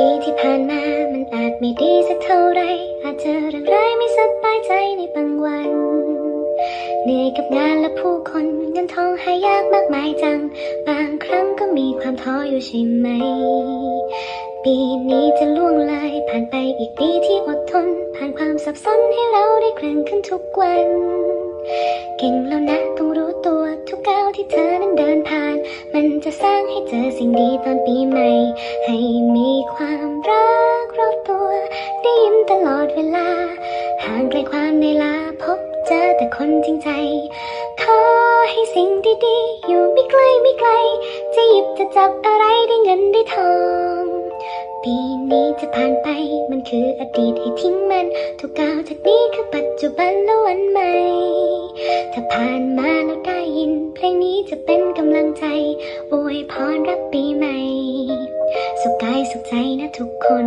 ปีที่ผ่านมามันอาจไม่ดีสักเท่าไร อาจเจอเรื่องร้ายไม่สบายใจในบางวัน เหนื่อยกับงานและผู้คนเงินทองหายากมากมายจัง บางครั้งก็มีความท้ออยู่ใช่ไหม ปีนี้จะล่วงเลยผ่านไปอีกปีที่อดทน ผ่านความสับสนให้เราได้แกร่งขึ้นทุกวัน เก่งแล้วนะต้องรู้ตัวทุกก้าวที่เธอนั้นางให้เจอสิ่งดีตอนปีใหม่ ให้มีความรักรอบตัว ได้ยิ้มตลอดเวลา ห่างไกลความในลาพบเจอแต่คนจริงใจ ขอให้สิ่งดีๆ อยู่ไม่ไกลไม่ไกล จะหยิบจะจับอะไรได้เงินได้ทอง ปีนี้จะผ่านไปมันคืออดีตให้ทิ้งมัน ทุกก้าวจากนี้คือปัจจุบันและวันใหม่ ถ้าผ่าน เพลงนี้จะเป็นกำลังใจอวยพรรับปีใหม่ สุขกายสุขใจนะทุกคน